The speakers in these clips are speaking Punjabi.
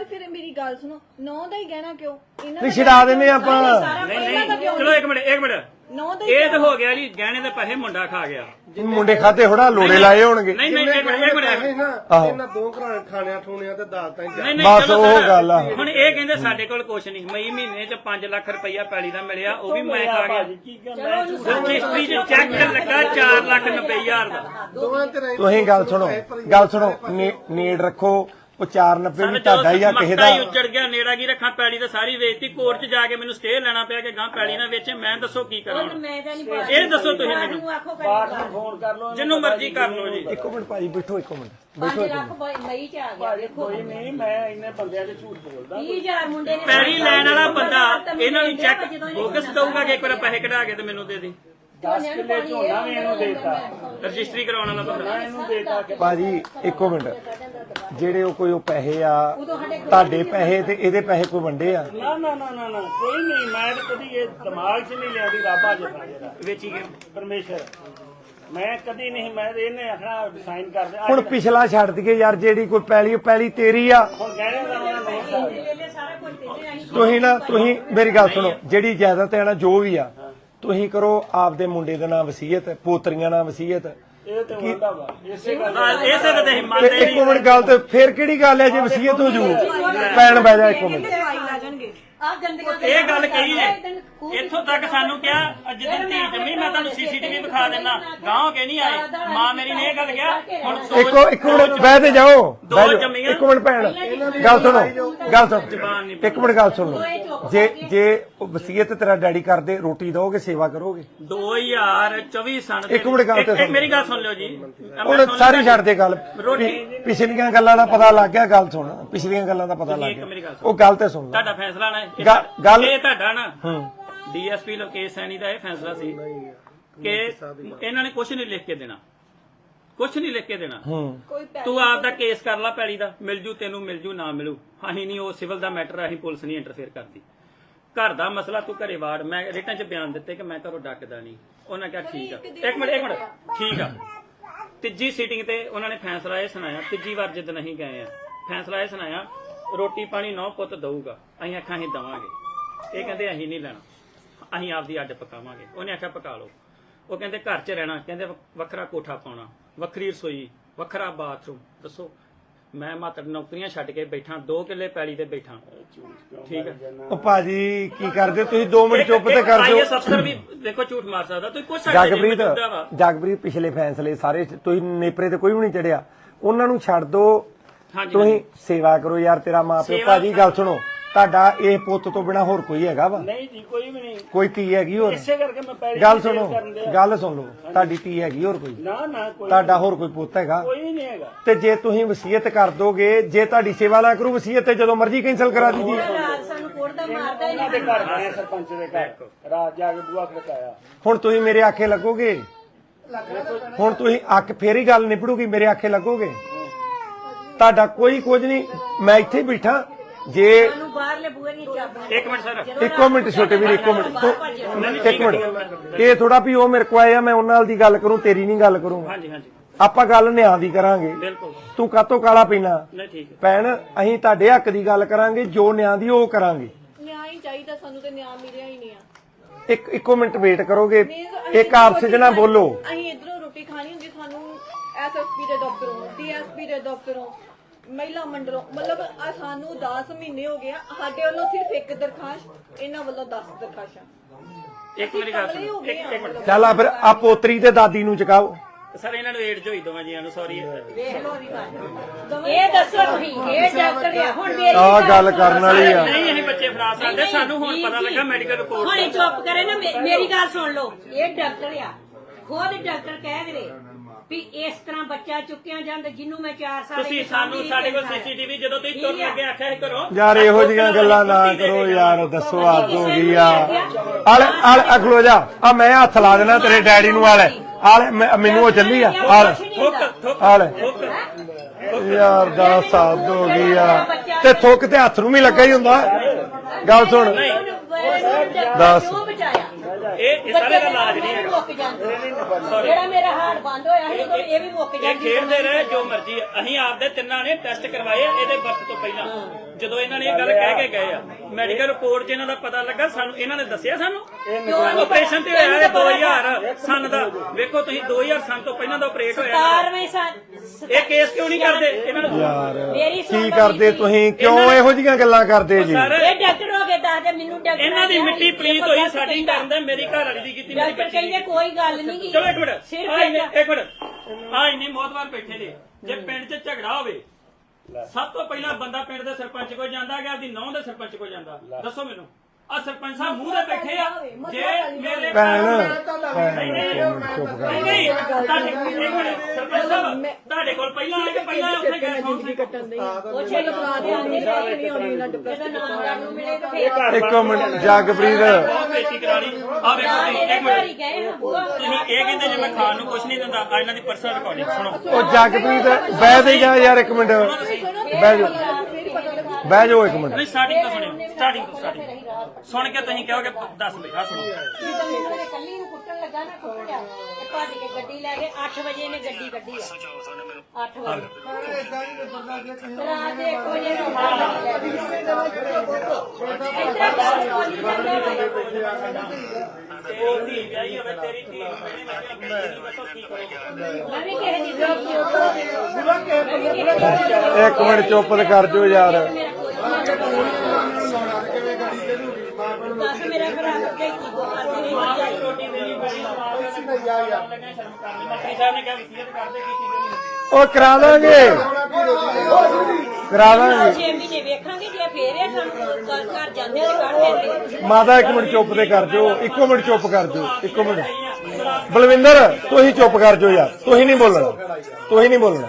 ਯਾਰ ਫਿਰ ਮੇਰੀ ਗੱਲ ਸੁਣੋ ਨੌ ਦਾ ਹੀ ਗਹਿਣਾ ਕਿਉਂ? ਇਹਨਾਂ ਨਹੀਂ ਛਡਾ ਦਿੰਦੇ ਆਪਾਂ। ਨਹੀਂ ਨਹੀਂ ਚਲੋ ਇੱਕ ਮਿੰਟ ਇੱਕ ਮਿੰਟ। ਨੌ ਦਾ ਇਹ ਤਾਂ ਹੋ ਗਿਆ ਜੀ ਗਹਿਣੇ ਦੇ ਪੈਸੇ ਮੁੰਡਾ ਖਾ ਗਿਆ। ਮੁੰਡੇ ਖਾਤੇ ਹੋੜਾ ਲੋੜੇ ਲਾਏ ਹੋਣਗੇ। ਨਹੀਂ ਨਹੀਂ ਇੱਕ ਮਿੰਟ ਇੱਕ ਮਿੰਟ। ਆਹੋ। ਇਹਨਾਂ ਦੋ ਘਰਾਂ ਖਾਣਿਆਂ ਠੂਣਿਆਂ ਤੇ ਦਾਤਾਂ ਹੀ ਨਹੀਂ ਨਹੀਂ ਬਸ ਚਲੋ ਉਹ ਸਰ, ਗੱਲ ਆ। ਹੁਣ ਇਹ ਕਹਿੰਦੇ ਸਾਡੇ ਕੋਲ ਕੁਛ ਨਹੀਂ। ਮਈ ਮਹੀਨੇ ਚ 5 ਲੱਖ ਰੁਪਈਆ ਪੈਲੀ ਦਾ ਮਿਲਿਆ ਉਹ ਵੀ ਮੈਂ ਖਾ ਗਿਆ। ਰਜਿਸਟਰੀ ਚ ਚੈੱਕ ਲੱਗਾ 4 ਲੱਖ 90 ਹਜ਼ਾਰ ਦਾ। ਦੋਵਾਂ ਤੇ ਰਹਿ ਤੁਸੀਂ ਗੱਲ ਸੁਣੋ ਗੱਲ ਸੁਣੋ ਨੇ- ਨੇੜ ਰੱਖੋ। ਉਹ 490 ਵੀ ਤੁਹਾਡਾ ਹੀ ਆ ਕਿਸੇ ਦਾ ਮੱਕਾ ਹੀ ਉੱਜੜ ਗਿਆ ਨੇੜਾ ਕੀ ਰੱਖਾਂ ਪੈਲੀ ਤਾਂ ਸਾਰੀ ਵੇਚਤੀ ਕੋਰਟ 'ਚ ਜਾ ਕੇ ਮੈਨੂੰ ਸਟੇ ਲੈਣਾ ਪਿਆ ਕਿ ਗਾਂ ਪੈਲੀ ਨਾ ਵੇਚੇ ਮੈਂ ਦੱਸੋ ਕੀ ਕਰਾਂ? ਹੁਣ? ਮੈਂ ਤਾਂ ਨਹੀਂ ਇਹ ਦੱਸੋ ਤੁਸੀਂ ਮੈਨੂੰ। ਆਖੋ ਕਰੀ ਜਿੰਨੂੰ ਮਰਜ਼ੀ ਕਰ ਲਓ ਜੀ। ਇੱਕੋ ਮਿੰਟ ਭਾਜੀ ਬੈਠੋ ਇੱਕੋ ਮਿੰਟ। 5 ਲੱਖ ਬ- ਮਈ ਚ ਆ ਗਿਆ ਦੇਖੋ। ਕੋਈ ਨਹੀਂ ਮੈਂ ਇੰਨੇ ਬੰਦਿਆਂ ਦੇ ਝੂਠ ਬੋਲਦਾ। 20000 ਮੁੰਡੇ ਨੇ ਪੈਲੀ ਲੈਣ ਵਾਲਾ ਬੰਦਾ ਇਹਨਾਂ ਨੂੰ ਚੈੱਕ ਜਦੋਂ ਇਹਨੇ ਬੋਗਸ ਦਊਗਾ ਕਿ ਇੱਕ ਵਾਰ ਪੈਸੇ ਕਢਾ ਕੇ ਤੇ ਮੈਨੂੰ ਦੇ ਦੇ। 10 ਕਿੱਲੇ ਝੋਨਾ ਵੀ ਇਹਨੂੰ ਦੇਤਾ। ਰਜਿਸਟਰੀ ਕਰਾਉਣ ਵਾਲਾ ਬੰਦਾ। ਇਹਨੂੰ ਦੇਤਾ ਕਿ ਭਾਜੀ ਇੱਕੋ ਮਿੰਟ। ਜਿਹੜੇ ਉਹ ਕੋਈ ਉਹ ਪੈਸੇ ਆ ਤੁਹਾਡੇ ਪੈਸੇ ਤੇ ਇਹਦੇ ਪੈਸੇ ਕੋਈ ਵੰਡੇ ਆ? ਨਾ ਨਾ ਨਾ ਨਾ ਨਾ ਕੋਈ ਨਹੀਂ। ਮੈਂ ਤਾਂ ਕਦੀ ਇਹ ਦਿਮਾਗ 'ਚ ਨਹੀਂ ਲਿਆਂਦੀ ਰੱਬ ਆ ਜਿਹੜਾ ਜਿਹੜਾ ਵੇਚੀ ਗਏ ਪਰਮੇਸ਼ਰ। ਮੈਂ ਕਦੀ ਨਹੀਂ ਮੈਂ ਇਹਨੇ ਆਖਣਾ ਸਾਈਨ ਕਰ ਦੇ ਹੁਣ ਪਿਛਲਾ ਛੱਡ ਦਈਏ ਯਾਰ ਜਿਹੜੀ ਕੋਈ ਪੈਲੀ ਉਹ ਪੈਲੀ ਤੇਰੀ ਆ। ਹੁਣ ਕਹਿਣੇ ਦਾ ਤੁਸੀਂ ਨਾ ਤੁਸੀਂ ਮੇਰੀ ਗੱਲ ਸੁਣੋ। ਜਿਹੜੀ ਜਾਇਦਾਦ ਹੈ ਨਾ ਜੋ ਵੀ ਆ ਤੁਸੀਂ ਕਰੋ ਆਪਦੇ ਮੁੰਡੇ ਦੇ ਨਾਮ ਵਸੀਅਤ ਪੋਤਰੀਆਂ ਨਾਮ ਵਸੀਅਤ। ਇਹ ਤੇ ਹੁੰਦਾ ਵਾ ਇਸੇ ਗੱਲ ਇਸੇ ਤੇ ਤੇ ਮੰਨਦੇ ਇੱਕ ਨਹੀਂ। ਮਿੰਟ ਗੱਲ ਤੇ ਫੇਰ ਕਿਹੜੀ ਗੱਲ ਹੈ ਜੇ ਵਸੀਅਤ ਹੋ ਜੂ? ਪੈਣ ਬਹਿ ਜਾ ਇੱਕ ਮਿੰਟ। ਆ ਗੰਦੀਆਂ ਇਹ ਗੱਲ ਕਹੀ ਹੈ। ਇੱਥੋਂ ਤੱਕ ਸਾਨੂੰ ਕਿਹਾ ਅੱਜ ਦਿਨ ਧੀ ਜੰਮੀ ਮੈਂ ਤੁਹਾਨੂੰ ਸੀਸੀਟੀਵੀ ਵਿਖਾ ਦਿੰਦਾ। ਗਾਂਹ ਕੇ ਨਹੀਂ ਆਏ? ਮਾਂ ਮੇਰੀ ਨੇ ਇਹ ਗੱਲ ਕਿਹਾ ਹੁਣ ਸੋਚ ਇੱਕੋ ਇੱਕ ਮਿੰਟ ਬਹਿ ਤੇ ਜਾਓ। ਬਹਿ ਜਾਓ। ਇੱਕ ਮਿੰਟ ਭੈਣ ਗੱਲ ਸੁਣੋ ਗੱਲ ਸੁਣੋ। ਜ਼ਬਾਨ ਨਹੀਂ ਇੱਕ ਮਿੰਟ ਗੱਲ ਸੁਣ। ਲਓ ਜੇ ਜੇ ਉਹ ਵਸੀਅਤ ਤੇਰਾ ਡੈਡੀ ਕਰਦੇ ਰੋਟੀ ਦੋਗੇ ਸੇਵਾ ਕਰੋਗੇ? 2024 ਸਨ ਦੇ ਇੱਕ ਮਿੰਟ ਗੱਲ ਤੇ ਸੁਣ। ਮੇਰੀ ਗੱਲ ਸੁਣ ਲਿਓ ਜੀ। ਮੈਂ ਹੁਣ ਸੁਣ ਸਾਰੀ ਲਿਆ ਛੱਡ ਦੇ ਗੱਲ। ਰੋਟੀ। ਪਿਛਲੀਆਂ ਗੱਲਾਂ ਦਾ ਪਤਾ ਲੱਗ ਗਿਆ ਗੱਲ ਸੁਣ। ਪਿਛਲੀਆਂ ਗੱਲਾਂ ਦਾ ਪਤਾ ਲੱਗ ਗਿਆ। ਉਹ ਗੱਲ ਤੇ ਸੁਣ ਲੈ। ਤੁਹਾਡਾ ਫੈਸਲਾ ਨਾ ਇਹ- ਗੱਲ- ਇਹ ਤੁਹਾਡਾ ਨਾ ਹੂੰ। ਡੀਐਸਪੀ ਲੋਕੇਸ਼ ਸੈਣੀ ਦਾ ਇਹ ਫੈਸਲਾ ਸੀ ਕਿ ਇਹਨਾਂ ਨੇ ਕੁਝ ਨਹੀਂ ਲਿਖ ਕੇ ਦੇਣਾ। ਕੁਝ ਨਹੀਂ ਲਿਖ ਕੇ ਦੇਣਾ। ਹੂੰ। ਕੋਈ ਤੂੰ ਆਪ ਦਾ ਕੇਸ ਕਰ ਲੈ ਪੈਲੀ ਦਾ ਮਿਲ ਜੂ ਤੈਨੂੰ ਮਿਲ ਜੂ ਨਾ ਮਿਲੂ। ਅਸੀਂ ਨਹੀਂ ਉਹ ਸਿਵਲ ਦਾ ਮੈਟਰ ਅਸੀਂ ਪੁਲਿਸ ਨਹੀਂ ਇੰਟਰਫੇਅਰ ਕਰਦੀ। ਘਰ ਦਾ ਮਸਲਾ ਤੂੰ ਘਰੇ ਵਾੜ। ਮੈਂ ਰਿਟਨ ਚ ਬਿਆਨ ਦਿੱਤੇ ਕਿ ਮੈਂ ਘਰੋਂ ਡੱਕਦਾ ਨਹੀਂ। ਉਹਨਾਂ ਕਿਹਾ ਠੀਕ ਆ। ਇੱਕ ਮਿੰਟ ਇੱਕ ਮਿੰਟ। ਠੀਕ ਆ। ਤੀਜੀ ਸੀਟਿੰਗ ਤੇ ਉਹਨਾਂ ਨੇ ਫੈਸਲਾ ਇਹ ਸੁਣਾਇਆ। ਤੀਜੀ ਵਾਰ ਜਿੱਦ ਨਹੀਂ ਗਏ ਆ। ਫੈਸਲਾ ਇਹ ਸੁਣਾਇਆ ਰੋਟੀ ਪਾਣੀ ਨੌ ਪੁੱਤ ਦਊਗਾ ਅਸੀਂ ਆਖਾਂ ਅਸੀਂ ਦਵਾਂਗੇ। ਇਹ ਕਹਿੰਦੇ ਅਸੀਂ ਨਹੀਂ ਲੈਣਾ ਅਸੀਂ ਆਪਦੀ ਅੱਡ ਪਕਾਵਾਂਗੇ। ਉਹਨੇ ਆਖਿਆ ਪਕਾ ਲਓ। ਉਹ ਕਹਿੰਦੇ ਘਰ 'ਚ ਰਹਿਣਾ। ਕਹਿੰਦੇ ਵੱਖ- ਵੱਖਰਾ ਕੋਠਾ ਪਾਉਣਾ ਵੱਖਰੀ ਰਸੋਈ ਵੱਖਰਾ ਬਾਥਰੂਮ। ਦੱਸੋ ਮੈਂ ਮਾਤਰ ਨੌਕਰੀਆਂ ਛੱਡ ਕੇ ਬੈਠਾ 2 ਕਿੱਲੇ ਪੈਲੀ ਤੇ ਬੈਠਾ। ਠੀਕ ਹੈ? ਉਹ ਭਾਜੀ ਕੀ ਕਰਦੇ? ਤੁਸੀਂ 2 ਮਿੰਟ ਚੁੱਪ ਤੇ ਕਰ ਦਿਓ ਆਈਐਸ ਅਫਸਰ ਵੀ ਦੇਖੋ ਝੂਠ ਮਾਰ ਸਕਦਾ। ਤੁਸੀਂ ਕੁਝ ਵਾ। ਜਗਪ੍ਰੀਤ ਪਿਛਲੇ ਫੈਸਲੇ ਸਾਰੇ ਤੁਸੀਂ ਨੇਪਰੇ ਤੇ ਕੋਈ ਵੀ ਨਹੀਂ ਚੜਿਆ। ਉਹਨਾਂ ਨੂੰ ਛੱਡ ਦਿਓ ਹਾਂਜੀ, ਤੁਸੀਂ ਸੇਵਾ ਕਰੋ ਯਾਰ ਤੇਰਾ ਮਾਪਿਓ ਸੇਵਾ- ਭਾਜੀ ਗੱਲ ਸੁਣੋ ਤੁਹਾਡਾ ਇਹ ਪੁੱਤ ਤੋਂ ਬਿਨਾ ਹੋਰ ਕੋਈ ਹੈਗਾ ਵਾ? ਨਹੀਂ ਜੀ ਕੋਈ ਵੀ ਨਹੀਂ। ਕੋਈ ਧੀ ਹੈਗੀ ਹੋਰ? ਇਸੇ ਕਰਕੇ ਮੈਂ ਪੈਰੀ ਗੱਲ ਸੁਣੋ ਗੱਲ ਸੁਣ ਲਓ ਤੁਹਾਡੀ ਧੀ ਹੈਗੀ ਹੋਰ ਕੋਈ? ਨਾ ਨਾ ਕੋਈ ਤੁਹਾਡਾ ਹੋਰ ਕੋਈ ਪੁੱਤ ਹੈਗਾ? ਕੋਈ ਨਹੀਂ ਹੈਗਾ। ਤੇ ਜੇ ਤੁਸੀਂ ਵਸੀਅਤ ਕਰ ਦੋਗੇ ਜੇ ਤੁਹਾਡੀ ਸੇਵਾ ਨਾ ਕਰੂ ਵਸੀਅਤ ਤੇ ਜਦੋਂ ਮਰਜ਼ੀ ਕੈਨਸਲ ਕਰਾ ਦੀਦੀ ਰਾਤ ਸਾਨੂੰ ਕੋੜ ਦਾ ਮਾਰਦਾ ਹੀ ਉਹਨਾਂ ਦੇ ਨਹੀਂ। ਘਰ ਗਏ ਸਰਪੰਚ ਦੇ ਘਰ। ਰਾਤ ਜਾ ਕੇ ਬੂਆ ਖੜਕਾਇਆ। ਹੁਣ ਤੁਸੀਂ ਮੇਰੇ ਆਖੇ ਲੱਗੋਗੇ? ਹੁਣ ਤੁਸੀਂ ਅੱਖ ਫੇਰ ਹੀ ਗੱਲ ਨਿਪੜੂਗੀ ਮੇਰੇ ਆਖੇ ਲੱਗੋਗੇ? ਤੁਹਾਡਾ ਕੋਈ ਕੁਝ ਨਹੀਂ ਮੈਂ ਇੱਥੇ ਹੀ ਬੈਠਾ ਜੇ ਸਾਨੂੰ ਬਾਹਰਲੇ ਬੂਹੇ ਦੀਆਂ ਚਾਬੀਆਂ ਇੱਕ ਮਿੰਟ ਸਰ। ਇੱਕੋ ਮਿੰਟ ਛੋਟੇ ਵੀਰ ਇੱਕੋ ਮਿੰਟ। ਤੂੰ- ਇੱਕ ਮਿੰਟ। ਇਹ ਥੋੜਾ ਵੀ ਉਹ ਮੇਰੇ ਕੋ ਆਇਆ ਮੈਂ ਉਹਨਾਂ ਨਾਲ ਦੀ ਗੱਲ ਕਰੂੰ ਤੇਰੀ ਨਹੀਂ ਗੱਲ ਕਰੂੰਗਾ ਹਾਂਜੀ ਹਾਂਜੀ। ਆਪਾਂ ਗੱਲ ਨਿਆਂ ਦੀ ਕਰਾਂਗੇ। ਬਿਲਕੁਲ। ਤੂੰ ਕਾਤੋਂ ਕਾਲਾ ਪੀਣਾ? ਨਹੀਂ ਠੀਕ ਹੈ। ਭੈਣ ਅਸੀਂ ਤੁਹਾਡੇ ਹੱਕ ਦੀ ਗੱਲ ਕਰਾਂਗੇ ਜੋ ਨਿਆਂ ਦੀ ਉਹ ਕਰਾਂਗੇ। ਨਿਆਂ ਹੀ ਚਾਹੀਦਾ ਸਾਨੂੰ ਤੇ ਨਿਆਂ ਮਿਲਿਆ ਹੀ ਨਹੀਂ ਆ। ਇੱਕ ਇੱਕੋ ਮਿੰਟ ਵੇਟ ਕਰੋਗੇ। ਇੱਕ ਆਪਸ ਨਾ ਬੋਲੋ। ਅਸੀਂ ਇਧਰੋਂ ਰੋਟੀ ਖਾਣੀ ਹੁੰਦੀ ਸਾਨੂੰ ਐਸਐਸਪੀ ਦੇ ਦਫ਼ਤਰੋਂ ਡੀਐਸਪੀ ਦੇ ਦਫ਼ਤਰੋਂ। ਮਹਿਲਾ ਮੰਡਲੋਂ ਮਤਲਬ ਆਹ ਸਾਨੂੰ 10 ਮਹੀਨੇ ਹੋ ਗਏ ਆ ਸਾਡੇ ਵੱਲੋਂ ਸਿਰਫ ਇੱਕ ਦਰਖਾਸਤ ਇਹਨਾਂ ਵੱਲੋਂ 10 ਦਰਖਾਸ਼ਾਂ ਇੱਕ ਮੇਰੀ ਗੱਲ ਕਮਲੇ ਹੋ ਸੁਣੋ ਗਏ ਇੱਕ ਮਿੰਟ। ਚੱਲ ਆ ਫਿਰ ਆ ਪੋਤਰੀ ਤੇ ਦਾਦੀ ਨੂੰ ਚਕਾਓ। ਸਰ ਇਹਨਾਂ ਨੂੰ ਏਡ ਹੋਈ ਦੋਵਾਂ ਜੀਆਂ ਨੂੰ ਸੌਰੀ ਇਹ ਦੱਸੋ ਤੁਸੀਂ ਇਹ ਡਾਕਟਰ ਆ ਹੁਣ ਮੇਰੀ ਆ ਗੱਲ ਕਰਨ ਵਾਲੀ ਆ। ਨਹੀਂ ਅਸੀਂ ਬੱਚੇ ਫੜਾ ਸਕਦੇ। ਸਾਨੂੰ ਹੁਣ ਪਤਾ ਲੱਗਾ ਮੈਡੀਕਲ ਰਿਪੋਰਟ ਹੁਣੇ ਚੁੱਪ ਕਰੇ ਨਾ ਮੇ- ਮੇਰੀ ਗੱਲ ਸੁਣ ਲਓ। ਇਹ ਡਾਕਟਰ ਆ। ਖੁਦ ਡਾਕਟਰ ਕਹਿ ਗਏ ਵੀ ਇਸ ਤਰ੍ਹਾਂ ਬੱਚਾ ਚੁੱਕਿਆ ਜਾਂਦਾ ਜਿਹਨੂੰ ਮੈਂ 4 ਸਾਲ ਤੁਸੀਂ ਸਾਨੂੰ ਸਾਡੇ ਕੋਲ। ਸੀਸੀਟੀਵੀ ਜਦੋਂ ਤੁਸੀਂ ਤੁਰ ਲੱਗੇ ਆਖਿਆ ਸੀ ਕਰੋ ਯਾਰ ਇਹੋ ਜਿਹੀਆਂ ਗੱਲਾਂ ਨਾ ਕਰੋ ਯਾਰ ਦੱਸੋ ਹੱਦ ਹੋ ਗਈ ਆ। ਆਲੇ ਆਲੇ ਅਖਲੋ ਜਾ। ਆ ਮੈਂ ਹੱਥ ਲਾ ਦੇਣਾ ਤੇਰੇ ਡੈਡੀ ਨੂੰ ਆਲੇ ਆਲੇ ਮੈਨੂੰ ਉਹ ਚੱਲੀ ਆ। ਆਲੇ ਆਲੇ ਯਾਰ ਦਾ ਹੱਦ ਹੋ ਗਈ ਆ। ਤੇ ਥੁੱਕ ਤੇ ਹੱਥ ਨੂੰ ਵੀ ਲੱਗਾ ਹੀ ਹੁੰਦਾ। ਗੱਲ ਸੁਣ। ਦੱਸ। ਇਹ ਇਹ ਸਾਰੇ ਦਾ ਇਲਾਜ ਨਹੀਂ ਹੈਗਾ। ਮੁੱਕ ਜਾਂਦਾ। ਜਿਹੜਾ ਮੇਰਾ ਹਾਰਟ ਬੰਦ ਹੋਇਆ ਸੀ ਉਦੋਂ ਇਹ ਵੀ ਮੁੱਕ ਇਹ ਜਾਂਦੀ ਖੇਡਦੇ ਰਹੇ ਜੋ ਮਰਜ਼ੀ। ਆ। ਅਸੀਂ ਆਪਦੇ ਤਿੰਨਾਂ ਨੇ ਟੈਸਟ ਕਰਵਾਏ ਆ ਇਹਦੇ ਵਕਤ ਤੋਂ ਪਹਿਲਾਂ। ਜਦੋਂ ਇਹਨਾਂ ਨੇ ਇਹ ਗੱਲ ਕਹਿ ਕੇ ਗਏ ਆ ਮੈਡੀਕਲ ਰਿਪੋਰਟ 'ਚ ਇਹਨਾਂ ਦਾ ਪਤਾ ਲੱਗਾ ਸਾਨੂੰ ਇਹਨਾਂ ਨੇ ਦੱਸਿਆ ਸਾਨੂੰ? ਆਪਰੇਸ਼ਨ ਤੇ ਹੋਇਆ ਇਹ 2000 ਸਨ ਦਾ। ਵੇਖੋ ਤੁਸੀਂ 2000 ਸਨ ਤੋਂ ਪਹਿਲਾਂ ਦਾ ਆਪਰੇਟ ਹੋਇਆ ਇਹਨਾਂ ਦਾ। 17ਵੇਂ ਸਾਲ ਇਹ ਕੇਸ ਕਿਉਂ ਨਹੀਂ ਕਰਦੇ? ਇਹਨਾਂ ਨੂੰ ਯਾਰ ਮੇਰੀ ਸੁਣ ਕੀ ਲਓ ਕਰਦੇ ਜੀ। ਤੁਸੀਂ? ਕਿਉਂ ਇਹੋ ਜੀਆਂ ਗੱਲਾਂ ਕਰਦੇ ਜੀ? ਸਰ ਇਹ ਡਾਕਟਰ ਦੱਸਦੇ ਮੈਨੂੰ ਡਾਕਟਰ ਇਹਨਾਂ ਦੀ ਮਿੱਟੀ ਪਲੀਤ ਹੋਈ ਸਾਡੀ। ਕਰਨ ਦਾ ਮੇਰੀ ਘਰ ਵਾਲੀ ਦੀ ਕੀਤੀ ਮੇਰੀ ਡਾਕਟਰ ਬੱਚੀ ਦੀ ਕਹਿੰਦੇ ਕੋਈ ਗੱਲ ਨਹੀਂ ਗੀ ਚਲੋ ਇੱਕ ਮਿੰਟ ਸਿਰਫ ਆ ਇੱਕ ਮਿੰਟ ਆ ਇੰਨੇ ਮੌਤਵਾਰ ਬੈਠੇ ਨੇ ਜੇ ਪਿੰਡ 'ਚ ਝਗੜਾ ਹੋਵੇ ਸਭ ਤੋਂ ਪਹਿਲਾਂ ਬੰਦਾ ਪਿੰਡ ਦੇ ਸਰਪੰਚ ਕੋਲ ਜਾਂਦਾ ਗਿਆ ਦੀ ਨੌਂ ਦੇ ਸਰਪੰਚ ਕੋਲ ਜਾਂਦਾ ਦੱਸੋ ਮੈਨੂੰ। ਆ ਸਰਪੰਚ ਸਾਹਿਬ ਮੂੰਹ ਤੇ ਬੈਠੇ ਆ। ਜੇ ਮੇਰੇ ਭੈਣ ਘਰ- ਭੈਣ ਨਹੀਂ, ਨਹੀਂ, ਇੱਕ ਮਿੰਟ ਚੁੱਪ ਕਰ ਨਹੀਂ ਨਹੀਂ ਤੁਹਾਡੇ ਕੋਲ ਇੱਕ ਮਿੰਟ ਸਰਪੰਚ ਸਾਹਿਬ ਤੁਹਾਡੇ ਕੋਲ ਪਹਿਲਾਂ ਆ ਕੇ ਪਹਿਲਾਂ ਉੱਥੇ ਗਏ ਸੌਂ ਜ਼ਿੰਦਗੀ ਕੱਟਣ ਦੀ ਉਹ ਛੇ ਬਣਾ ਦੇ ਆਂਦੇ ਸਾਰੀ ਨਹੀਂ ਆਉਣੀ ਇਹਨਾਂ ਜਦੋਂ ਡਿਪਰੈਸ਼ਨ ਨਾਮ ਨੂੰ ਮਿਲੇ ਤਾਂ ਫੇਰ ਇੱਕੋ ਮਿੰਟ ਜਗਪ੍ਰੀਤ। ਬਹੁਤ ਬੇਇੱਜ਼ਤੀ ਕਰਾਣੀ ਆ ਵੇਖੋ ਨਾ ਤੁਸੀਂ, ਇੱਕ ਮਿੰਟ। ਇਹ ਕਹਿੰਦੇ ਜੇ ਮੈਂ ਖਾਣ ਨੂੰ ਕੁਝ ਨਹੀਂ ਦਿੰਦਾ ਆ ਇਹਨਾਂ ਦੀ ਪਰਸਨਲ ਰਿਕਾਰਡਿੰਗ ਸੁਣੋ। ਉਹ ਜਗਪ੍ਰੀਤ ਬਹਿ ਦੇ ਜਾ ਯਾਰ ਇੱਕ ਮਿੰਟ। ਬਹਿ ਜਾ ਬਹਿ ਜਾਓ ਇੱਕ ਮਿੰਟ। ਨਹੀਂ ਸਟਾਰਟਿੰਗ ਤੋਂ ਸੁਣਿਓ ਸਟਾਰਟਿੰਗ ਤੋਂ ਸਟਾਰਟਿੰਗ ਸੁਣ ਕੇ ਤੁਸੀਂ ਕਹੋਗੇ ਦੱਸ ਬਈ ਆ ਸੁਣੋ। ਜਦੋਂ ਮੈਨੂੰ ਇਹ ਕੱਲੀ ਨੂੰ ਕੁੱਟਣ ਲੱਗਾ ਨਾ ਕੁੱਟਿਆ ਤੇ ਭੱਜ ਕੇ ਗੱਡੀ ਲੈ ਕੇ 8 ਵਜੇ ਨੇ ਗੱਡੀ ਕੱਢੀ ਆ। 8 ਵਜੇ ਰਾਤ ਦੇ 1 ਵਜੇ ਨੂੰ ਇਤਰਾ ਬਾਤ ਬੋਲੀ ਜਾਂਦਾ ਵਾ। ਉਹ ਧੀ ਵਿਆਹੀ ਹੋਵੇ ਤੇਰੀ ਧੀ ਨੂੰ ਕਹਿੰਦੀ ਮੈਂ ਕਿਹਾ ਬੇਟੀ ਨੂੰ ਦੱਸੋ ਕੀ ਕਰੋਗੇ ਮੈਂ ਵੀ ਕਿਸੇ ਦੀ ਧੀ ਹਾਂ। ਮੈਂ ਵੀ ਕਿਸੇ ਦੀ ਧੀ ਹਾਂ। ਇੱਕ ਮਿੰਟ ਚੁੱਪ ਤੇ ਕਰ ਜਾਓ ਯਾਰ ਮੇਰਾ ਦੱਸ ਮੇਰਾ ਭਰਾ ਕੇ ਕੀ ਕਰਦੇ ਨੇ ਮਾਂ ਦੀ ਰੋਟੀ ਦੇਣੀ ਬੜੀ ਮਾਂ ਦੇ ਲੱਗੇ ਸ਼ਰਮ ਕਰ ਲਈ ਮੰਤਰੀ ਸਾਹਿਬ ਨੇ ਕਿਹਾ ਵਸੀਅਤ ਕਰਦੇ ਕੀਤੀ ਦੇਣੀ ਉਹ ਕਰਾ ਦਾਂਗੇ। ਕਰਾ ਦਾਂਗੇ। 6 ਮਹੀਨੇ ਵੇਖਾਂਗੇ ਜੇ ਫੇਰ ਇਹ ਸਾਨੂੰ ਘਰ ਘਰ ਜਾਂਦੇ ਤੇ ਕੱਢ ਦਿੰਦੇ ਮਾਤਾ ਇੱਕ ਮਿੰਟ ਚੁੱਪ ਤੇ ਕਰ ਜਾਓ ਇੱਕੋ ਮਿੰਟ ਚੁੱਪ ਕਰ ਜਾਓ ਇੱਕੋ ਮਿੰਟ। ਬਲਵਿੰਦਰ ਤੁਸੀਂ ਚੁੱਪ ਕਰ ਜਾਓ ਯਾਰ ਤੁਸੀਂ ਨਹੀਂ ਬੋਲਣਾ ਤੁਸੀਂ ਨਹੀਂ ਬੋਲਣਾ।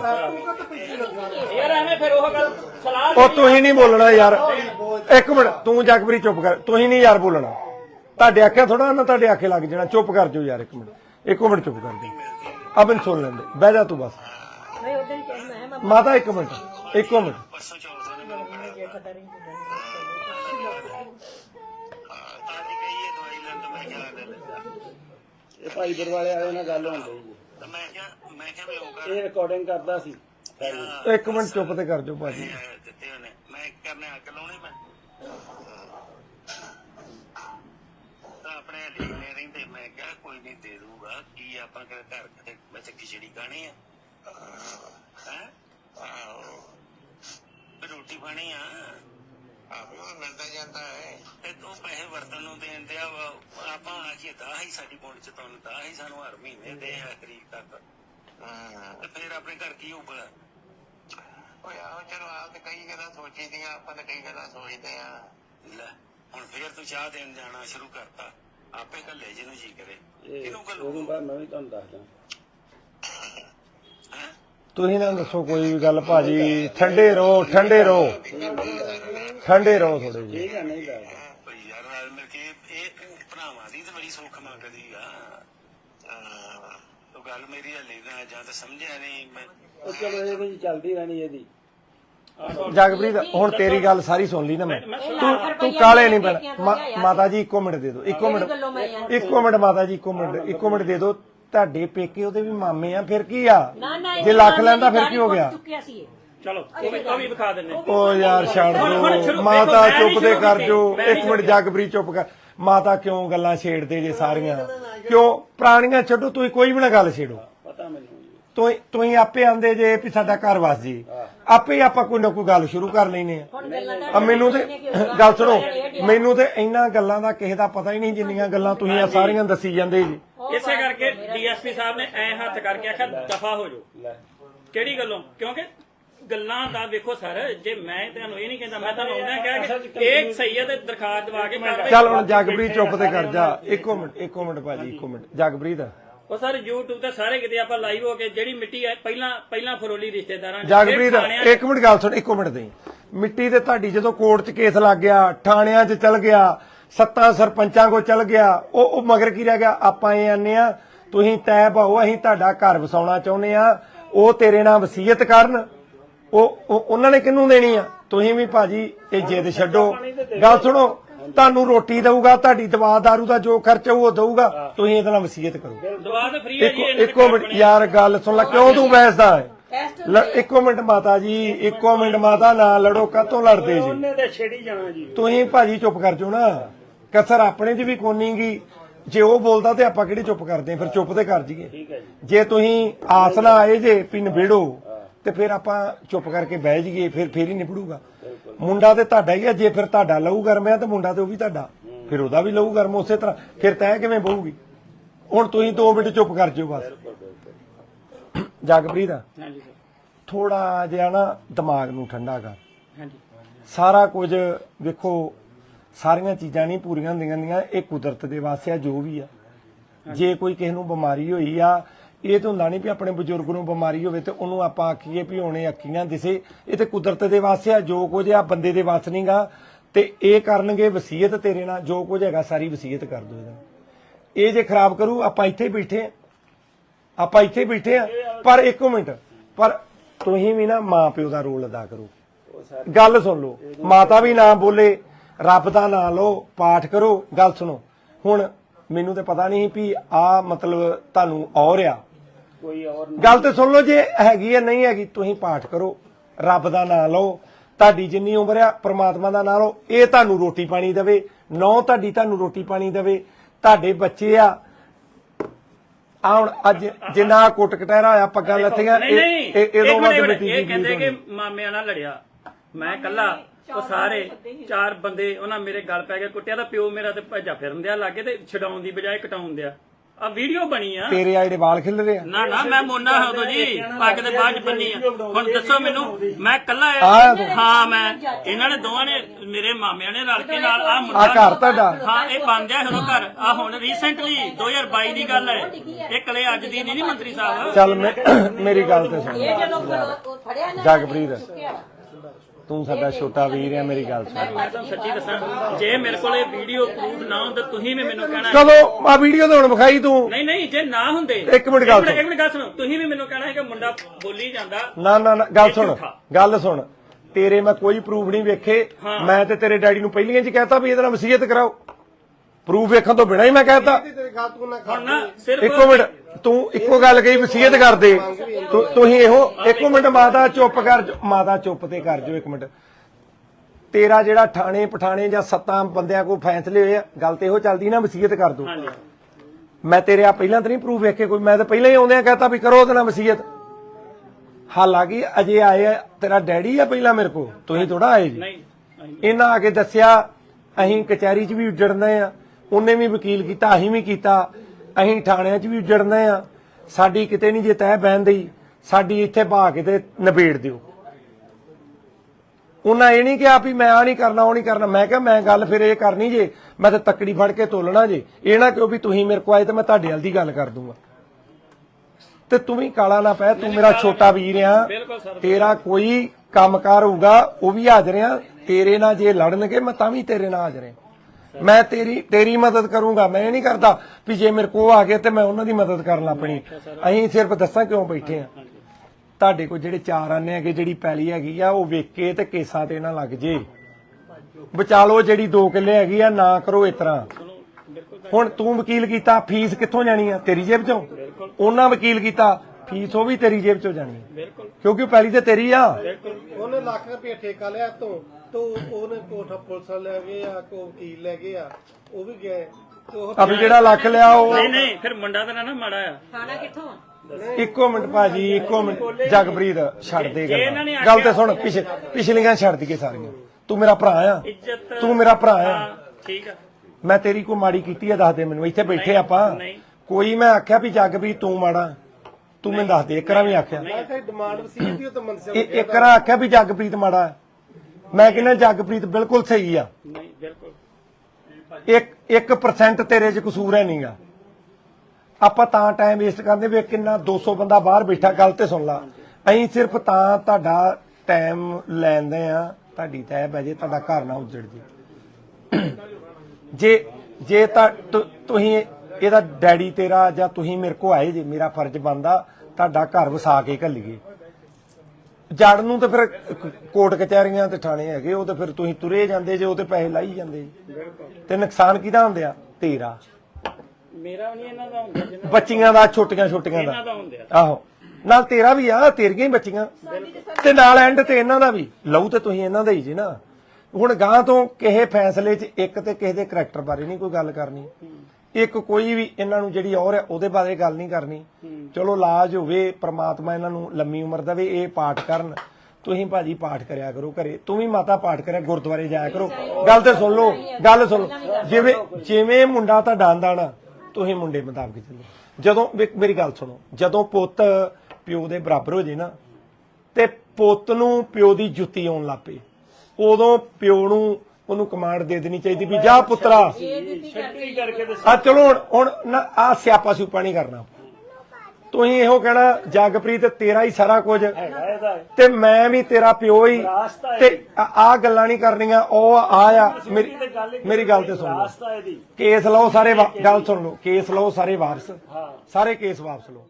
ਯਾਰ ਐਵੇਂ ਫਿਰ ਉਹ ਗੱਲ ਸਲਾਹ ਉਹ ਤੁਸੀਂ ਨਹੀਂ ਬੋਲਣਾ ਯਾਰ ਇੱਕ ਮਿੰਟ ਤੂੰ ਜਗਪ੍ਰੀਤ ਚੁੱਪ ਕਰ ਤੁਸੀਂ ਨਹੀਂ ਯਾਰ ਬੋਲਣਾ। ਤੁਹਾਡੇ ਆਖਿਆ ਥੋੜਾ ਨਾ ਤੁਹਾਡੇ ਆਖੇ ਲੱਗ ਜਾਣਾ ਚੁੱਪ ਕਰ ਜਾਓ ਯਾਰ ਇੱਕ ਮਿੰਟ ਇੱਕੋ ਮਿੰਟ ਚੁੱਪ ਕਰ ਜਾਓ। ਅਬਨ ਸੁਣ ਲੈਂਦੇ ਬਹਿ ਜਾ ਤੂੰ ਬਸ। ਹੀ ਮੈਂ ਮਾਤਾ ਇੱਕ ਮਿੰਟ ਇੱਕੋ ਮਿੰਟ। ਇਹ ਭਾਈ ਦਰਵਾਲੇ ਵਾਲੇ ਨਾਲ ਗੱਲ ਹੁੰਦੀ ਜੀ ਮੈਂ ਕਿਹਾ ਮੈਂ ਕਿਹਾ ਵੀ ਉਹ ਕਰ ਇਹ ਰਿਕਾਰਡਿੰਗ ਕਰਦਾ ਸੀ। ਇੱਕ ਮਿੰਟ ਚੁੱਪ ਤੇ ਕਰ ਜਾਓ ਭਾਜੀ। ਦਿੱਤੇ ਉਹਨੇ ਮੈਂ ਕਰਨੇ ਅੱਗ ਲਾਉਣੀ ਮੈਂ। ਤਾਂ ਆਪਣੇ ਢੀਲੇ ਰਹਿੰਦੇ ਮੈਂ ਕਿਹਾ ਕੋਈ ਨਹੀਂ ਦੇ ਦੂਗਾ। ਕੀ ਆਪਾਂ ਕਿਹੜਾ ਘਰ ਕਿਤੇ ਵਿੱਚ ਖਿਚੜੀ ਖਾਣੀ ਆ? ਹੈ? ਰੋਟੀ ਖਾਣੀ ਆ? ਆਪੋ ਮਿਲਦਾ ਜਾਂਦਾ ਹੈ। ਤੇ ਤੂੰ ਪੈਸੇ ਵਰਤਨ ਨੂੰ ਦੇਣ ਦਿਆ ਵਾ ਆਪਾਂ ਹੁਣ ਆਖੀਏ ਤਾਂ ਹੀ ਸਾਡੀ ਪੌਂਡ ਚ ਤੁਹਾਨੂੰ ਤਾਂ ਹੀ ਸਾਨੂੰ ਹਰ ਮਹੀਨੇ ਦੇ ਆ ਤਰੀਕ ਤੱਕ। ਤੇ ਫਿਰ ਆਪਣੇ ਘਰ ਕੀ ਹੋਊਗਾ? ਓਏ ਆਹੋ ਚਲੋ ਆਪ ਤੇ ਕਈ ਗੱਲਾਂ ਸੋਚੀਦੀਆਂ ਆਪਾਂ ਤਾਂ ਕਈ ਗੱਲਾਂ ਸੋਚਦੇ ਆ। ਲੈ ਹੁਣ ਫੇਰ ਤੂੰ ਚਾਹ ਦੇਣ ਜਾਣਾ ਸ਼ੁਰੂ ਕਰਤਾ। ਆਪੇ ਕੱਲੇ ਜਿਹਨੂੰ ਜੀ ਕਰੇ। ਕਿਹਨੂੰ ਕੱਲੂ? ਬਾਅਦ ਮੈਂ ਵੀ ਤੁਹਾਨੂੰ ਦੱਸਦਾ। ਹੈ ਤੁਸੀਂ ਨਾ ਦੱਸੋ ਕੋਈ ਵੀ ਗੱਲ ਭਾਜੀ ਠੰਡੇ ਰਹੋ ਠੰਡੇ ਰਹੋ। ਠੰਡੇ ਰਹੋ ਥੋੜੇ ਜੀ ਠੀਕ ਹੈ ਨਹੀਂ ਦੱਸਦਾ ਭਈ ਯਾਰ ਨਾਲ ਮਿਲ ਕੇ ਇਹ ਭਰਾਵਾਂ ਦੀ ਤੇ ਬੜੀ ਸੁੱਖ ਮੰਗਦੀ ਆ। ਉਹ ਗੱਲ ਮੇਰੀ ਹਲੇ ਨਾ ਜਾਂ ਤਾਂ ਸਮਝਿਆ ਨਹੀਂ ਮੈਂ ਉਹ ਚਲੋ ਇਹ ਵੀ ਚੱਲਦੀ ਰਹਿਣੀ ਇਹਦੀ। ਜਗਪ੍ਰੀਤ ਹੁਣ ਤੇਰੀ ਗੱਲ ਸਾਰੀ ਸੁਣ ਲਈ ਨਾ ਮੈਂ। ਤੂੰ ਤੂੰ ਕਾਲੇ ਨਹੀਂ ਪੈਣਾ ਮਾ-। ਮਾਤਾ ਜੀ ਇੱਕੋ ਮਿੰਟ ਦੇ ਦਿਓ ਇੱਕੋ ਮਿੰਟ। ਇੱਕੋ ਮਿੰਟ ਮਾਤਾ ਜੀ ਇੱਕੋ ਮਿੰਟ ਇੱਕੋ ਮਿੰਟ ਦੇ ਦਿਓ ਤੁਹਾਡੇ ਪੇਕੇ ਉਹਦੇ ਵੀ ਮਾਮੇ ਆ ਫਿਰ ਕੀ ਆ? ਨਾ ਨਾ ਜੇ ਲੱਖ ਲੈਂਦਾ ਫਿਰ ਕੀ ਹੋ ਗਿਆ? ਚੁੱਕਿਆ ਸੀ ਇਹ। ਚਲੋ ਉਹ ਵੀ ਉਹ ਵੀ ਵਿਖਾ ਦਿੰਦੇ ਓ ਯਾਰ ਛੱਡ ਦੋ ਮਾਤਾ ਚੁੱਪ ਤੇ ਸ਼ੁਰੂ ਕਰ ਜੋ। ਇੱਕ ਮਿੰਟ ਜਗਪ੍ਰੀਤ ਚੁੱਪ ਕਰ। ਮਾਤਾ ਕਿਉਂ ਗੱਲਾਂ ਛੇੜਦੇ ਜੇ ਸਾਰੀਆਂ? ਕਿਉਂ? ਪੁਰਾਣੀਆਂ ਛੱਡੋ ਤੁਸੀਂ ਕੋਈ ਵੀ ਨਾ ਗੱਲ ਛੇੜੋ। ਪਤਾ ਮੈਨੂੰ ਜੀ। ਤੁਸੀਂ ਤੁਸੀਂ ਆਪੇ ਆਂਦੇ ਜੇ ਵੀ ਸਾਡਾ ਘਰ ਵਸ ਜੀ। ਆਪੇ ਹੀ ਆਪਾਂ ਕੋਈ ਨਾ ਕੋਈ ਗੱਲ ਸ਼ੁਰੂ ਕਰ ਲੈਨੇ ਆ। ਹੁਣ ਗੱਲਾਂ ਦਾ ਆ ਮੈਨੂੰ ਤੇ ਗੱਲ ਸੁਣੋ ਮੈਨੂੰ ਤੇ ਇੰਨਾ ਗੱਲਾਂ ਦਾ ਕਿਸੇ ਦਾ ਪਤਾ ਹੀ ਨਹੀਂ ਜਿੰਨੀਆਂ ਗੱਲਾਂ ਤੁਸੀਂ ਆ ਸਾਰੀਆਂ ਦੱਸੀ ਜਾਂਦੇ ਜੀ। ਇਸੇ ਕਰਕੇ ਡੀਐਸਪੀ ਸਾਹਿਬ ਨੇ ਐ ਹੱਥ ਕਰਕੇ ਆਖਿਆ ਦਫਾ ਹੋ ਜਾਓ। ਕਿਹੜੀ ਗੱਲੋਂ? ਕਿਉਂਕਿ ਗੱਲਾਂ ਦਾ ਵੇਖੋ ਸਰ ਜੇ ਮੈਂ ਤੁਹਾਨੂੰ ਇਹ ਨਹੀਂ ਕਹਿੰਦਾ ਮੈਂ ਤੁਹਾਨੂੰ ਉਹਨਾਂ ਕਿਹਾ ਕਿ ਇੱਕ ਸਹੀਅਤ ਦਰਖਾਸਤ ਦਵਾ ਕੇ ਚੱਲ ਹੁਣ ਜਗਪ੍ਰੀਤ ਚੁੱਪ ਤੇ ਕਰ ਜਾ। ਇੱਕੋ ਮਿੰਟ ਇੱਕੋ ਮਿੰਟ ਭਾਜੀ ਇੱਕੋ ਮਿੰਟ। ਜਗਪ੍ਰੀਤ। ਉਹ ਸਰ YouTube ਤੇ ਸਾਰੇ ਕਿਤੇ ਆਪਾਂ ਲਾਈਵ ਹੋ ਕੇ ਜਿਹੜੀ ਮਿੱਟੀ ਹੈ ਪਹਿਲਾਂ ਪਹਿਲਾਂ ਫਰੋਲੀ ਰਿਸ਼ਤੇਦਾਰਾਂ ਜਗਪ੍ਰੀਤ ਇੱਕ ਮਿੰਟ ਗੱਲ ਸੁਣ ਇੱਕੋ ਮਿੰਟ ਦੇ। ਮਿੱਟੀ ਤੇ ਤੁਹਾਡੀ ਜਦੋਂ ਕੋਰਟ 'ਚ ਕੇਸ ਲੱਗ ਗਿਆ ਥਾਣਿਆਂ 'ਚ ਚਲ ਗਿਆ ਸੱਤਾਂ ਸਰਪੰਚਾਂ ਕੋ ਚਲ ਗਿਆ ਉਹ ਉਹ ਮਗਰ ਕੀ ਰਹਿ ਗਿਆ? ਆਪਾਂ ਇਹ ਆਨੇ ਆ ਤੁਸੀਂ ਤੈ ਪਾਓ ਅਸੀਂ ਤੁਹਾਡਾ ਘਰ ਵਸਾਉਣਾ ਚਾਹੁੰਦੇ ਆ ਉਹ ਤੇਰੇ ਨਾਲ ਵਸੀਅਤ ਕਰਨ ਉਹ ਉਹ- ਉਹਨਾਂ ਨੇ ਕਿਹਨੂੰ ਦੇਣੀ ਆ? ਤੁਸੀਂ ਵੀ ਭਾਜੀ ਇਹ ਜਿੱਦ ਛੱਡੋ। ਗੱਲ ਸੁਣੋ ਤੁਹਾਨੂੰ ਰੋਟੀ ਦਊਗਾ ਤੁਹਾਡੀ ਦਵਾ ਦਾਰੂ ਦਾ ਜੋ ਖਰਚਾ ਉਹ ਦਊਗਾ। ਤੁਸੀਂ ਇਹਦੇ ਨਾਲ ਵਸੀਅਤ ਕਰੋ। ਦਵਾ ਤਾਂ ਫ੍ਰੀ ਹੈ ਜੀ ਇੱਕੋ ਮਿੰਟ। ਯਾਰ ਗੱਲ ਸੁਣ ਲੈ ਕਿਉਂ ਤੂੰ ਬੈਸਦਾ ਹੈ? ਲ- ਇੱਕੋ ਮਿੰਟ ਮਾਤਾ ਜੀ ਇੱਕੋ ਮਿੰਟ ਮਾਤਾ ਨਾ ਲੜੋ ਕਾਤੋਂ ਲੜਦੇ ਜੀ? ਉਹਨੇ ਤੇ ਛੇੜੀ ਜਾਣਾ ਜੀ। ਤੁਸੀਂ ਭਾਜੀ ਚੁੱਪ ਕਰ ਜਾਓ ਨਾ। ਕਸਰ ਆਪਣੇ 'ਚ ਵੀ ਕੋਨੀਗੀ ਜੇ ਉਹ ਬੋਲਦਾ ਤੇ ਆਪਾਂ ਕਿਹੜੀ ਚੁੱਪ ਕਰਦੇ ਫਿਰ ਚੁੱਪ ਤੇ ਕਰ ਜੀਏ ਠੀਕ ਹੈ ਜੀ। ਜੇ ਤੁਸੀਂ ਆਸ ਨਾ ਆਏ ਜੇ ਵੀ ਨਿਬੇੜੋ ਤੇ ਫਿਰ ਆਪਾਂ ਚੁੱਪ ਕਰਕੇ ਬਹਿ ਜਾਈਏ ਫਿਰ ਫੇਰ ਹੀ ਨਿਬੜੂਗਾ। ਮੁੰਡਾ ਤੇ ਤੁਹਾਡਾ ਹੀ ਆ ਜੇ ਫਿਰ ਤੁਹਾਡਾ ਲਹੂ ਗਰਮ ਆ ਤੇ ਮੁੰਡਾ ਤੇ ਉਹ ਵੀ ਤੁਹਾਡਾ। ਫਿਰ ਉਹਦਾ ਵੀ ਲਹੂ ਗਰਮ ਉਸੇ ਤਰ੍ਹਾਂ। ਫਿਰ ਤੈਅ ਕਿਵੇਂ ਬਹੂਗੀ? ਹੁਣ ਤੁਸੀਂ 2 ਮਿੰਟ ਚੁੱਪ ਕਰ ਜਿਓ ਬਸ। ਜਗਪ੍ਰੀਤ ਹਾਂਜੀ ਸਰ। ਥੋੜਾ ਜਿਹਾ ਨਾ ਦਿਮਾਗ ਨੂੰ ਠੰਡਾ ਕਰ। ਹਾਂਜੀ। ਸਾਰਾ ਕੁਝ ਵੇਖੋ ਸਾਰੀਆਂ ਚੀਜ਼ਾਂ ਨਹੀਂ ਪੂਰੀਆਂ ਹੁੰਦੀਆਂ ਦੀਆਂ ਇਹ ਕੁਦਰਤ ਦੇ ਵਾਸਤੇ ਆ ਜੋ ਵੀ ਆ। ਜੇ ਕੋਈ ਕਿਸੇ ਨੂੰ ਬਿਮਾਰੀ ਹੋਈ ਆ ਇਹ ਤਾਂ ਹੁੰਦਾ ਨਹੀਂ ਵੀ ਆਪਣੇ ਬਜ਼ੁਰਗ ਨੂੰ ਬਿਮਾਰੀ ਹੋਵੇ ਤੇ ਉਹਨੂੰ ਆਪਾਂ ਆਖੀਏ ਵੀ ਹੁਣੇ ਅੱਖੀਆਂ ਦਿਸੇ। ਇਹ ਤੇ ਕੁਦਰਤ ਦੇ ਵਾਸਤੇ ਆ, ਜੋ ਕੁਝ ਆ ਬੰਦੇ ਦੇ ਵਾਸ ਨਹੀਂਗਾ ਤੇ ਇਹ ਕਰਨਗੇ ਵਸੀਅਤ ਤੇਰੇ ਨਾਲ, ਜੋ ਕੁਝ ਹੈਗਾ ਸਾਰੀ ਵਸੀਅਤ ਕਰ ਦੋ ਇਹਦਾ। ਇਹ ਜੇ ਖਰਾਬ ਕਰੂ, ਆਪਾਂ ਇੱਥੇ ਬੈਠੇ ਆ। ਆਪਾਂ ਇੱਥੇ ਬੈਠੇ ਆ। ਪਰ ਇੱਕ ਮਿੰਟ, ਪਰ ਤੁਸੀਂ ਵੀ ਨਾ ਮਾਂ ਪਿਓ ਦਾ ਰੋਲ ਅਦਾ ਕਰੋ। ਗੱਲ ਸੁਣ ਲਓ। ਮਾਤਾ ਵੀ ਨਾ ਬੋਲੇ, ਰੱਬ ਦਾ ਨਾਮ ਲਓ, ਪਾਠ ਕਰੋ। ਗੱਲ ਸੁਣੋ। ਹੁਣ ਮੈਨੂੰ ਤੇ ਪਤਾ ਨਹੀਂ ਵੀ ਆ ਮਤਲਬ ਤੁਹਾਨੂੰ ਔਰ ਆ। ਕੋਈ ਹੋਰ ਗੱਲ ਤੇ ਸੁਣ ਲਓ ਜੇ ਹੈਗੀ ਹੈ ਨਹੀਂ ਹੈਗੀ ਤੁਸੀਂ ਪਾਠ ਕਰੋ। ਰੱਬ ਦਾ ਨਾਮ ਲਓ। ਤੁਹਾਡੀ ਜਿੰਨੀ ਉਮਰ ਆ ਪ੍ਰਮਾਤਮਾ ਦਾ ਨਾਮ ਲਓ। ਇਹ ਤੁਹਾਨੂੰ ਰੋਟੀ ਪਾਣੀ ਦੇਵੇ। ਨੌ ਤੁਹਾਡੀ ਤੁਹਾਨੂੰ ਰੋਟੀ ਪਾਣੀ ਦੇਵੇ। ਤੁਹਾਡੇ ਬੱਚੇ ਆ ਆ ਹੁਣ ਅੱਜ ਜਿੰਨਾ ਕੁੱਟ ਕਟਹਿਰਾ ਹੋਇਆ ਪੱਗਾਂ ਲੱਥੀਆਂ ਨਹੀਂ ਨਹੀਂ ਇਹ- ਇਹ- ਇੱਕ ਇਹਦੋਂ ਵੱਧ ਮਿੰਟ, ਮਿੱਟੀ। ਇਹ ਦੀ ਕਹਿੰਦੇ ਕਿ। ਮਾਮਿਆਂ ਨਾਲ ਲੜਿਆ। ਮੈਂ ਕੱਲਾ ਉਹ ਸਾਰੇ ਚਾਰ ਬੰਦੇ ਉਹਨਾਂ ਮੇਰੇ ਗੱਲ ਪੈ ਗਏ ਕੁੱਟਿਆ ਦਾ ਪਿਓ ਮੇਰਾ ਤੇ ਭੱਜਾ ਫਿਰਨ ਦਿਆ ਲੱਗੇ ਤੇ ਛਡਾਉਣ ਦੀ ਬਜਾਏ ਕਟਾਉਣ ਦਿਆ। ਆ ਵੀਡੀਓ ਬਣੀ ਆ। ਤੇਰੇ ਆ ਜਿਹੜੇ ਵਾਲ ਖਿਲ ਰਹੇ ਆ। ਨਾ ਨਾ ਮੈਂ ਮੋਨਾ ਹਾਂ ਉਦੋਂ ਜੀ ਪੱਗ ਦੇ ਬਾਅਦ ਚ ਬੰਨੀ ਆ। ਹੁਣ ਦੱਸੋ ਮੈਨੂੰ ਮੈਂ ਕੱਲਾ ਆਇਆ ਤੂੰ। ਹਾਂ ਮੈਂ ਇਹਨਾਂ ਨੇ ਦੋਵਾਂ ਨੇ ਮੇਰੇ ਮਾਮਿਆਂ ਨੇ ਰਲ ਕੇ ਨਾਲ ਆ ਆ ਮੁੰਡਾ ਘਰ ਤੁਹਾਡਾ। ਹਾਂ ਇਹ ਬੰਦਿਆ ਹੁਣ ਘਰ। ਆ ਹੁਣ ਰੀਸੈਂਟਲੀ 2022 ਦੀ ਗੱਲ ਹੈ। ਇਹ ਕਲੇ ਅੱਜ ਦੀ ਨਹੀਂ ਨੀ ਮੰਤਰੀ ਸਾਹਿਬ। ਚੱਲ ਮੈਂ ਮੇਰੀ ਗੱਲ ਤੇ ਸੁਣ। ਇਹ ਜਦੋਂ ਖਲੋ- ਫੜਿਆ ਨਾ ਜਗਪ੍ਰੀਤ। ਤੂੰ ਸਾਡਾ ਛੋਟਾ ਵੀਰ ਆ ਮੇਰੀ ਗੱਲ ਸੁਣ। ਮੈਂ ਤੁਹਾਨੂੰ ਸੱਚੀ ਦੱਸਾਂ ਜੇ ਮੇਰੇ ਕੋਲ ਇਹ ਵੀਡੀਓ ਪ੍ਰੂਫ ਨਾ ਹੁੰਦਾ ਤੁਸੀਂ ਵੀ ਮੈਨੂੰ ਕਹਿਣਾ ਕਦੋਂ? ਆ ਵੀਡੀਓ ਤੇ ਹੁਣ ਵਿਖਾਈ ਤੂੰ। ਨਹੀਂ ਨਹੀਂ ਜੇ ਨਾ ਹੁੰਦੇ। ਇੱਕ ਮਿੰਟ ਗੱਲ ਸੁਣ। ਇੱਕ ਮਿੰਟ ਗੱਲ ਸੁਣੋ ਤੁਸੀਂ ਵੀ ਮੈਨੂੰ ਕਹਿਣਾ ਹੈ ਕਿ ਮੁੰਡਾ ਬੋਲੀ ਜਾਂਦਾ। ਨਾ ਨਾ ਨਾ ਗੱਲ ਸੁਣ। ਗੱਲ ਸੁਣ। ਤੇਰੇ ਮੈਂ ਕੋਈ ਪ੍ਰੂਫ ਨਹੀਂ ਵੇਖੇ। ਹਾਂ। ਮੈਂ ਤੇ ਤੇਰੇ ਡੈਡੀ ਨੂੰ ਪਹਿਲੀਆਂ ਚ ਕਹਿਤਾ ਵੀ ਇਹਦੇ ਨਾਲ ਵਸੀਅਤ ਕਰਾਓ। ਪ੍ਰੂਫ ਵੇਖਣ ਤੋਂ ਬਿਨਾਂ ਹੀ ਮੈਂ ਕਹਿਤਾ। ਤੇਰੇ ਨਾ ਹੁਣ ਨਾ ਸਿਰਫ ਇੱਕੋ ਮਿੰਟ ਤੂੰ ਇੱਕੋ ਗੱਲ ਕਹੀ ਵਸੀਅਤ ਕਰਦੇ ਤੂੰ- ਤੁਸੀਂ ਇਹੋ ਇੱਕੋ ਮਿੰਟ ਮਾਤਾ ਚੁੱਪ ਕਰ ਜਾਓ, ਮਾਤਾ ਚੁੱਪ ਤੇ ਕਰ ਜਾਓ ਇੱਕ ਮਿੰਟ। ਤੇਰਾ ਜਿਹੜਾ ਠਾਣੇ ਪਠਾਣੇ ਜਾਂ ਸੱਤਾਂ ਬੰਦਿਆਂ ਕੋਲ ਫੈਸਲੇ ਹੋਏ ਆ ਗੱਲ ਤੇ ਇਹੋ ਚੱਲਦੀ ਨਾ ਵਸੀਅਤ ਕਰ ਦੋ। ਹਾਂਜੀ। ਮੈਂ ਤੇਰੇ ਆ ਪਹਿਲਾਂ ਤਾਂ ਨਹੀਂ ਪ੍ਰੂਫ ਵੇਖੇ ਕੋਈ ਮੈਂ ਤਾਂ ਪਹਿਲਾਂ ਹੀ ਆਉਂਦਿਆਂ ਕਹਤਾ ਵੀ ਕਰੋ ਉਹਦੇ ਨਾਲ ਵਸੀਅਤ। ਹਾਲਾਂਕਿ ਅਜੇ ਆਏ ਆ ਤੇਰਾ ਡੈਡੀ ਆ ਪਹਿਲਾਂ ਮੇਰੇ ਕੋਲ ਤੁਸੀਂ ਥੋੜਾ ਆਏ ਜੀ। ਨਹੀਂ ਨਹੀਂ। ਇਹਨਾਂ ਆ ਕੇ ਦੱਸਿਆ ਅਸੀਂ ਕਚਹਿਰੀ 'ਚ ਵੀ ਉੱਜੜਦੇ ਆ। ਉਹਨੇ ਵੀ ਵਕੀਲ ਕੀਤਾ, ਅਸੀਂ ਵੀ ਕੀਤਾ। ਅਸੀਂ ਥਾਣਿਆਂ 'ਚ ਵੀ ਉੱਜੜਦੇ ਆ। ਸਾਡੀ ਕਿਤੇ ਨਹੀਂ ਜੇ ਤਹਿ ਬਹਿੰਦੀ ਸਾਡੀ ਇੱਥੇ ਬਹਾ ਕੇ ਤੇ ਨਿਬੇੜ ਦਿਓ। ਉਹਨਾਂ ਇਹ ਨਹੀਂ ਕਿਹਾ ਵੀ ਮੈਂ ਆ ਨਹੀਂ ਕਰਨਾ, ਉਹ ਨਹੀਂ ਕਰਨਾ। ਮੈਂ ਕਿਹਾ, ਮੈਂ ਗੱਲ ਫਿਰ ਇਹ ਕਰਨੀ ਜੇ, ਮੈਂ ਤਾਂ ਤੱਕੜੀ ਫੜ ਕੇ ਤੋਲਣਾ ਜੇ। ਇਹ ਨਾ ਕਿਉਂ ਵੀ ਤੁਸੀਂ ਮੇਰੇ ਕੋਲ ਆਏ ਤੇ ਮੈਂ ਤੁਹਾਡੇ ਵੱਲ ਦੀ ਗੱਲ ਕਰ ਦੂੰਗਾ। ਤੇ ਤੂੰ ਵੀ ਕਾਲਾ ਨਾ ਪੈ, ਤੂੰ ਮੇਰਾ ਛੋਟਾ ਵੀਰ ਆ। ਤੇਰਾ ਕੋਈ ਕੰਮਕਾਰ ਹੋਊਗਾ, ਉਹ ਵੀ ਹਾਜ਼ਰ ਆ। ਤੇਰੇ ਨਾਲ ਜੇ ਲੜਨਗੇ, ਮੈਂ ਤਾਂ ਵੀ ਤੇਰੇ ਨਾਲ ਹਾਜ਼ਰ ਆ। ਮੈਂ ਤੇਰੀ ਤੇਰੀ ਮਦਦ ਕਰੂੰਗਾ ਮੈਂ ਇਹ ਨਹੀਂ ਕਰਦਾ ਵੀ ਜੇ ਮੇਰੇ ਕੋਲ ਆ ਗਏ ਤੇ ਮੈਂ ਉਹਨਾਂ ਦੀ ਮਦਦ ਕਰਨ ਆਪਣੀ। ਅਸੀਂ ਸਿਰਫ ਦੱਸਾਂ ਕਿਉਂ ਬੈਠੇ ਆ ਤੁਹਾਡੇ ਕੋਲ ਜਿਹੜੇ ਚਾਰ ਆਨੇ ਹੈਗੇ ਜਿਹੜੀ ਪੈਲੀ ਹੈਗੀ ਆ ਉਹ ਵੇਚ ਕੇ ਤੇ ਕੇਸਾਂ ਤੇ ਨਾ ਲੱਗ ਜੇ। ਬਚਾ ਲਓ ਜਿਹੜੀ 2 ਕਿੱਲੇ ਹੈਗੀ ਆ ਨਾ ਕਰੋ ਇਸ ਤਰ੍ਹਾਂ। ਹੁਣ ਤੂੰ ਵਕੀਲ ਕੀਤਾ ਫੀਸ ਕਿੱਥੋਂ ਜਾਣੀ ਆ? ਤੇਰੀ ਜੇਬ ਚੋਂ। ਉਹਨਾਂ ਵਕੀਲ ਕੀਤਾ ਫੀਸ ਉਹ ਵੀ ਤੇਰੀ ਜੇਬ ਚੋਂ ਜਾਣੀ ਬਿਲਕੁਲ। ਕਿਉਂਕਿ ਉਹ ਪੈਲੀ ਤੇ ਤੇਰੀ ਆ। ਉਹਨੇ ਲੱਖ ਰੁਪਏ ਠੇਕਾ ਲਿਆ ਤੋਂ ਤੋਂ ਉਹਨੇ ਕੋਠਾ ਪੁਲਿਸ ਲੈ ਗਏ ਆ ਕੋ ਵਕੀਲ ਲੈ ਗਏ ਆ ਉਹ ਵੀ ਗਏ। ਤੇ ਉਹ ਅਬ ਜਿਹੜਾ ਲੱਖ ਲਿਆ ਉਹ ਨਹੀਂ ਨਹੀਂ ਫਿਰ ਮੁੰਡਾ ਤਾਂ ਨਾ ਨਾ ਮਾੜਾ ਆ। ਖਾਣਾ ਕਿੱਥੋਂ? ਆ? ਇੱਕੋ ਮਿੰਟ ਭਾਜੀ ਇੱਕੋ ਮਿੰਟ। ਜਗਪ੍ਰੀਤ ਛੱਡ ਦੇ ਇਹਨਾਂ ਨੇ ਗੱਲ ਗੱਲ ਤੇ ਸੁਣ ਪਿਛ ਪਿਛਲੀਆਂ ਛੱਡ ਦਈਏ ਸਾਰੀਆਂ। ਤੂੰ ਮੇਰਾ ਭਰਾ ਆ। ਇੱਜ਼ਤ ਤੂੰ ਮੇਰਾ ਭਰਾ ਆ। ਹਾਂ ਠੀਕ ਆ। ਮੈਂ ਤੇਰੀ ਕੋਈ ਮਾੜੀ ਕੀਤੀ ਆ ਦੱਸ ਦੇ ਮੈਨੂੰ। ਇੱਥੇ ਬੈਠੇ ਆਪਾਂ। ਨਹੀਂ। ਕੋਈ ਮੈਂ ਆਖਿਆ ਵੀ ਜੱਗ ਵੀ ਤੂੰ ਮਾੜਾ। ਤੂੰ ਮੈਨੂੰ ਦੱਸ ਦੇ ਇੱਕ ਵਾਰ ਵੀ ਆਖਿਆ। ਮੈਂ ਤੇ ਡਿਮਾਂਡ ਵਸੀ ਦੀ ਉਹ ਤਾਂ ਮਨਸੇ ਇਹ ਇੱਕ ਵਾਰ ਆਖਿਆ ਵੀ ਜਗਪ੍ਰੀਤ ਮਾੜਾ ਹੈ। ਮੈਂ ਕਹਿੰਦਾ ਜਗਪ੍ਰੀਤ ਬਿਲਕੁਲ ਸਹੀ ਆ। ਨਹੀਂ ਬਿਲਕੁਲ। ਇੱਕ 1% ਤੇਰੇ 'ਚ ਕਸੂਰ ਹੈ ਨਹੀਂਗਾ। ਆਪਾਂ ਤਾਂ ਟਾਈਮ ਵੇਸਟ ਕਰਦੇ ਵੀ ਕਿੰਨਾ 200 ਬੰਦਾ ਬਾਹਰ ਬੈਠਾ ਗੱਲ ਤੇ ਸੁਣ ਲਾ। ਅਸੀਂ ਸਿਰਫ ਤਾਂ ਤੁਹਾਡਾ ਟਾਈਮ ਲੈਂਦੇ ਆ ਤੁਹਾਡੀ ਤੈ ਬਜੇ ਤੁਹਾਡਾ ਘਰ ਨਾ ਉੱਜੜ ਜੇ। ਜੇ ਜੇ ਤੁ- ਤੁਸੀਂ ਇਹਦਾ ਡੈਡੀ ਤੇਰਾ ਜਾਂ ਤੁਸੀਂ ਮੇਰੇ ਕੋ ਆਏ ਜੇ ਮੇਰਾ ਫਰਜ਼ ਬਣਦਾ ਤੁਹਾਡਾ ਘਰ ਵਸਾ ਕੇ ਘੱਲੀਏ। ਜੜ ਨੂੰ ਤੇ ਫਿਰ ਕੋਰਟ ਕਚਹਿਰੀਆਂ ਤੇ ਥਾਣੇ ਹੈਗੇ ਉਹ ਤੇ ਫਿਰ ਤੁਸੀਂ ਤੁਰੇ ਜਾਂਦੇ ਜੇ ਉਹ ਤੇ ਪੈਸੇ ਲਾਈ ਜਾਂਦੇ ਤੇ ਨੁਕਸਾਨ ਕਿਹਦਾ ਹੁੰਦਿਆ? ਤੇਰਾ। ਮੇਰਾ ਵੀ ਨਹੀਂ ਇਹਨਾਂ ਦਾ ਹੁੰਦਾ ਜਿੰਨਾ ਬੱਚੀਆਂ ਦਾ ਛੋਟੀਆਂ ਛੋਟੀਆਂ ਇਹਨਾਂ ਦਾ ਆਹੋ। ਨਾਲ ਤੇਰਾ ਵੀ ਆ ਤੇਰੀਆਂ ਹੀ ਬੱਚੀਆਂ। ਤੇ ਨਾਲ ਐਂਡ ਤੇ ਇਹਨਾਂ ਦਾ ਵੀ। ਲਊ ਤੇ ਤੁਸੀਂ ਇਹਨਾਂ ਦਾ ਹੀ ਜੀ ਨਾ। ਹੁਣ ਗਾਂ ਤੋਂ ਕਿਸੇ ਫੈਸਲੇ 'ਚ ਇੱਕ ਤੇ ਕਿਸੇ ਦੇ ਕਰੈਕਟਰ ਬਾਰੇ ਨਹੀਂ ਕੋਈ ਗੱਲ ਕਰਨੀ। ਇੱਕ ਕੋਈ ਵੀ ਇਹਨਾਂ ਨੂੰ ਜਿਹੜੀ ਔਰ ਹੈ ਉਹਦੇ ਬਾਰੇ ਗੱਲ ਨਹੀਂ ਕਰਨੀ। ਚਲੋ ਲਾਜ ਹੋਵੇ ਪ੍ਰਮਾਤਮਾ ਇਹਨਾਂ ਨੂੰ ਲੰਮੀ ਉਮਰ ਦੇਵੇ ਇਹ ਪਾਠ ਕਰਨ। ਤੁਸੀਂ ਭਾਜੀ ਪਾਠ ਕਰਿਆ ਕਰੋ ਘਰੇ। ਤੂੰ ਵੀ ਮਾਤਾ ਪਾਠ ਕਰਿਆ ਗੁਰਦੁਆਰੇ ਜਾਇਆ ਕਰੋ। ਗੱਲ ਤੇ ਸੁਣ ਲਓ ਗੱਲ ਸੁਣ ਲਓ। ਜਿਵੇਂ ਜਿਵੇਂ ਮੁੰਡਾ ਤੁਹਾਡਾ ਆਂਦਾ ਨਾ ਤੁਸੀਂ ਮੁੰਡੇ ਮੁਤਾਬਕ ਚੱਲੋ। ਜਦੋਂ ਮੇਰੀ ਗੱਲ ਸੁਣੋ ਜਦੋਂ ਪੁੱਤ ਪਿਓ ਦੇ ਬਰਾਬਰ ਹੋ ਜੇ ਨਾ ਤੇ ਪੁੱਤ ਨੂੰ ਪਿਓ ਦੀ ਜੁੱਤੀ ਆਉਣ ਲੱਪੇ ਉਦੋਂ ਪਿਓ ਨੂੰ ਉਹਨੂੰ ਕਮਾਂਡ ਦੇ ਦੇਣੀ ਚਾਹੀਦੀ ਵੀ ਜਾ ਪੁੱਤਰਾ। ਛੱਤੀ ਕਰਕੇ ਆ ਚਲੋ ਹੁਣ ਹੁਣ ਨਾ ਆ ਸਿਆਪਾ ਸੁਪਾ ਨਹੀਂ ਕਰਨਾ। ਤੁਸੀਂ ਇਹੋ ਕਹਿਣਾ ਜਗਪ੍ਰੀਤ ਤੇਰਾ ਹੀ ਸਾਰਾ ਕੁਝ। ਤੇ ਮੈਂ ਵੀ ਤੇਰਾ ਪਿਓ ਹੀ। ਤੇ ਆ ਗੱਲਾਂ ਨਹੀਂ ਕਰਨੀਆਂ ਉਹ ਆ ਆ ਮੇਰੀ ਗੱਲ ਤੇ ਸੁਣ ਲਓ। ਕੇਸ ਲਓ ਸਾਰੇ ਗੱਲ ਸੁਣ ਲਓ। ਕੇਸ ਲਓ ਸਾਰੇ ਵਾਪਸ। ਸਾਰੇ ਕੇਸ ਵਾਪਸ ਲਓ।